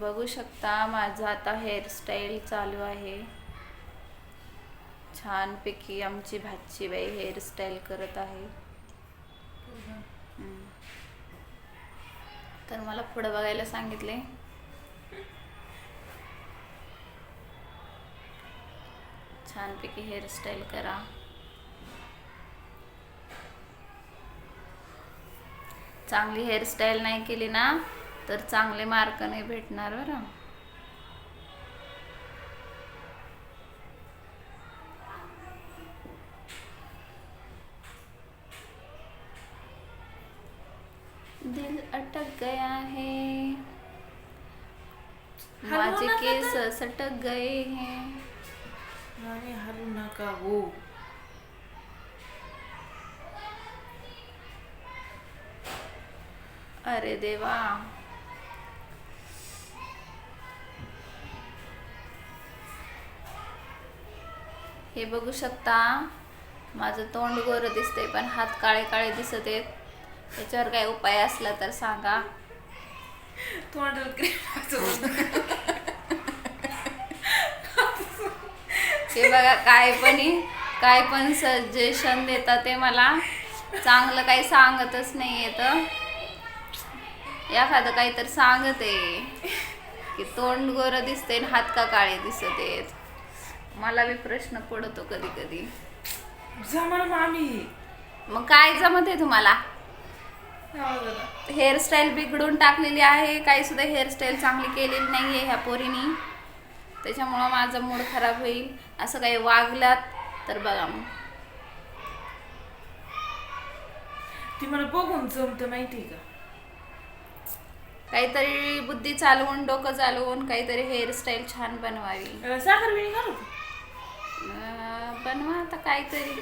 बघू शकता माझं आता हेअरस्टाईल चालू आहे. छानपैकी आमची भाची बाई हेअरस्टाईल करत आहे. तर मला पुढं बघायला सांगितले. छानपैकी हेअरस्टाईल करा. चांगली हेअरस्टाईल नाही केली ना? तर चांगले मार्क नाही भेटणार बरं. दिल अटक गया है। माझे केस सटक गए हैं। नाही हलू नका हो अरे देवा। हे बघू शकता. माझं तोंड गोरं दिसतंय पण हात काळे काळे दिसत आहेत. याच्यावर काय उपाय असला तर सांगा. तोंडाला क्रीम हे बघा काय पण काय पण सजेशन देतात ते मला. चांगलं काही सांगतच नाही येतं एखादं काहीतरी सांगत. आहे की तोंड गोरं दिसते आणि हात का काळे दिसत आहेत. मला बी प्रश्न पडतो कधी कधी. जमा मामी. मग काय जमत आहे तुम्हाला? हेअरस्टाईल बिघडून टाकलेली आहे काही सुद्धा हेअरस्टाईल चांगली केलेली नाही आहे ह्या पोरीनी. त्याच्यामुळं माझा मूड खराब होईल. असं काही वागलात तर बघा मग. ती मला बघून जमत माहिती का? काहीतरी बुद्धी चालवून डोकं चालवून काहीतरी हेअरस्टाईल छान बनवावी. साखर बिणी घालू बनवा आता काहीतरी.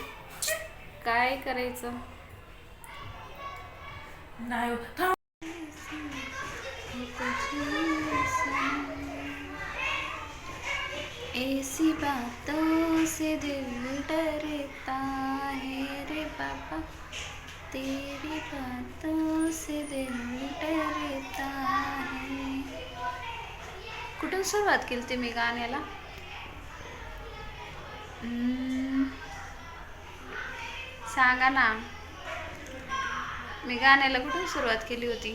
काय करायचं? नाही हो. ऐसी बातों से दिल डरता है रे बाबा। तेरी बातों से दिल डरता है। कुठून सुरुवात केली होती मी गाण्याला? सांगा ना. मी गाण्याला कुठून सुरुवात केली होती?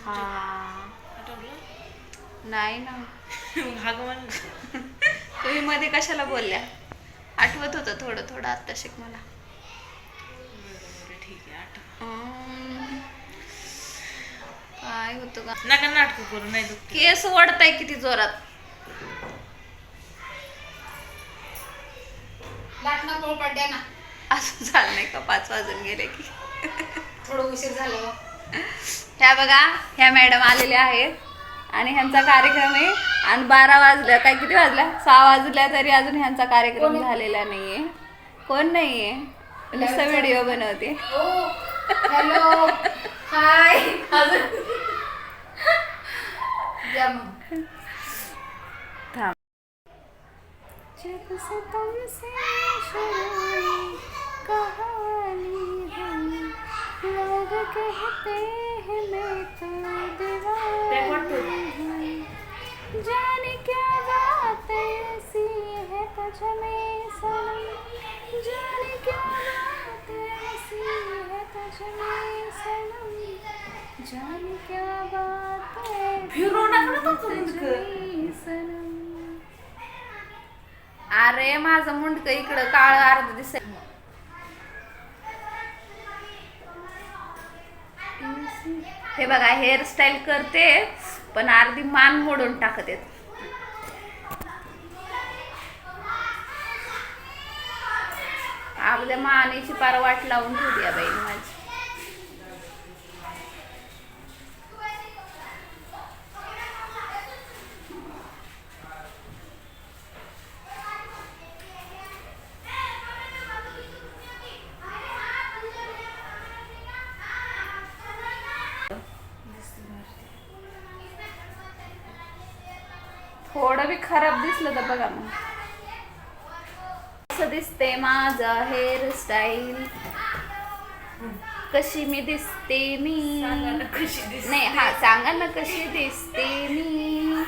हा? नाही ना. तुम्ही मध्ये कशाला बोलल्या? आठवत होतं थोडं थोडं आत्ता शिक मला. आहे काय होतं का नका नाटक करू नाही केस ओढताय किती जोरात. असं झालं नाही का? पाच वाजून गेले की. थोडं उशीर झालं बा. ह्या बघा ह्या मॅडम आलेल्या आहेत. आणि ह्यांचा कार्यक्रम आहे. आणि बारा वाजल्या काय किती वाजल्या? सहा वाजल्या तरी अजून ह्यांचा कार्यक्रम झालेला नाहीये. कोण नाहीये? नुसतं व्हिडिओ बनवते. Oh hello. हाय. जब से तुमसे शुरू कहानी है लोग कहते हैं मैं तो दीवानी जाने क्या बात ऐसी है तुझ में सनम जाने क्या बात ऐसी है तुझ में सनम जाने क्या बात फिरू है तुमचं तुझ मुंडकं. में सनम अरे माझं मुंडक इकडं काळ अर्ध दिसेल हे बघा हेअरस्टाईल करते पण अर्धी मान मोडून टाकत. आपल्या मानेची पार वाट लावून ठेवली बाई माझी. थोडं बी खराब दिसलं तर बघा मग. असं दिसते माझा हेअरस्टाईल कशी मी दिसते मी. नाही हा सांगा ना कशी दिसते मी.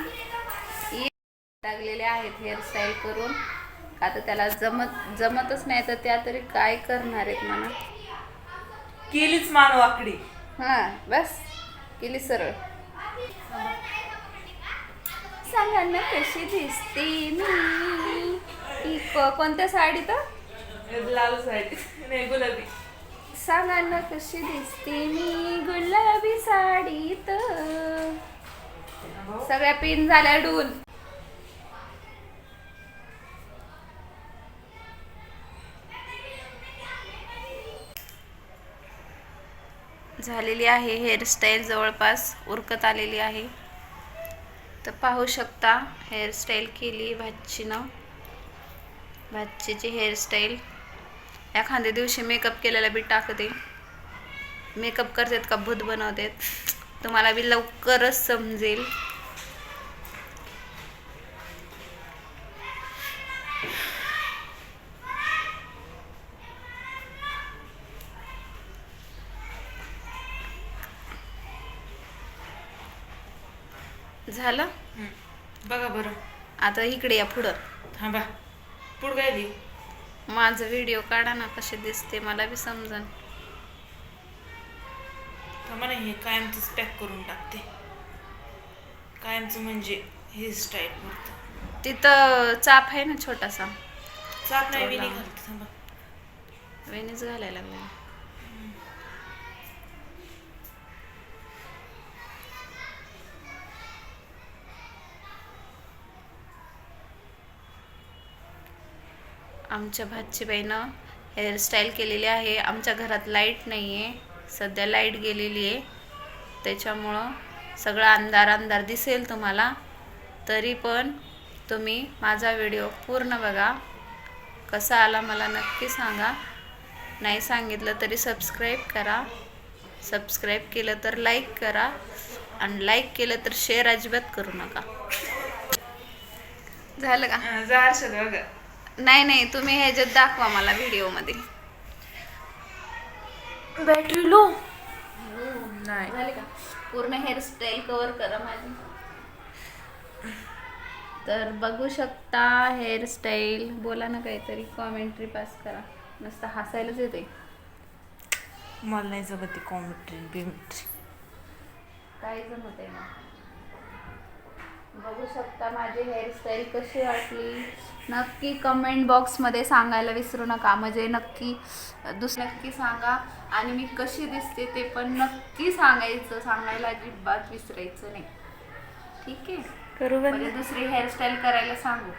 लागलेले आहेत हेअरस्टाईल करून. तर त्याला जमत जमतच नाही तर त्या तरी काय करणार आहेत म्हणा. केलीच मान वाकडी. हा बस. केली सरळ. सांगा ना कशी दिसते मी? ही को- कोणत्या साडीत लाल साडी नाही गुलाबी. सांगा ना कशी दिसते मी? गुलाबी साडीत सगळ्या पिन झाल्या डूल. झालेली आहे हेअरस्टाईल जवळपास उरकत आलेली आहे. तर पाहू शकता हेअरस्टाईल केली भाचीनं. भाचीची हेअरस्टाईल एखाद्या दिवशी मेकअप केलेला बी टाकते. मेकअप करतात का? भूत बनवतात. तुम्हाला बी लवकरच समजेल. झालं. बघा बरं. आता इकडे या पुढं. थांबा. पुढं काय माझा व्हिडिओ काढा ना कसे दिसते मला बी समजन. थांबा ना हे कायमचंच पॅक करून टाकते. कायमचं म्हणजे हेअरस्टाईल पुरतं. तिथं चाप आहे ना छोटासा. चाप नाही विनी. घालते थांबा. वेणीच घालायला लागला. आमच्या भाचीबाईनं हेअरस्टाईल केलेली आहे. आमच्या घरात लाइट नाही आहे सध्या लाइट गेलेली आहे. त्याच्यामुळं सगळं अंधार अंधार दिसेल तुम्हाला. तरी पण तुम्ही माझा व्हिडिओ पूर्ण बघा. कसा आला मला नक्की सांगा. नाही सांगितलं तरी सबस्क्राईब करा. सबस्क्राईब केलं तर लाईक करा. आणि लाईक केलं तर शेअर अजिबात करू नका. झालं का? जा बघा. नाही नाही तुम्ही ह्याच्यात दाखवा मला व्हिडिओमध्ये. बॅटरी लो नाही. झाले का? पूर्ण हेअरस्टाईल कवर करा माझी. तर बघू शकता हेअरस्टाईल बोला ना काहीतरी कॉमेंट्री पास करा. नुसतं हसायलाच येते मला नाही जमत ती कॉमेंट्री बिमेंट्री. काय जमत आहे ना बघू शकता माझी हेअरस्टाईल कशी वाटली. नक्की कमेंट बॉक्समध्ये सांगायला विसरू नका. म्हणजे नक्की दुस नक्की सांगा. आणि मी कशी दिसते ते पण नक्की सांगायचं. सांगायला अजिबात विसरायचं नाही. ठीक आहे? करू म्हणजे दुसरी हेअरस्टाईल करायला सांगू.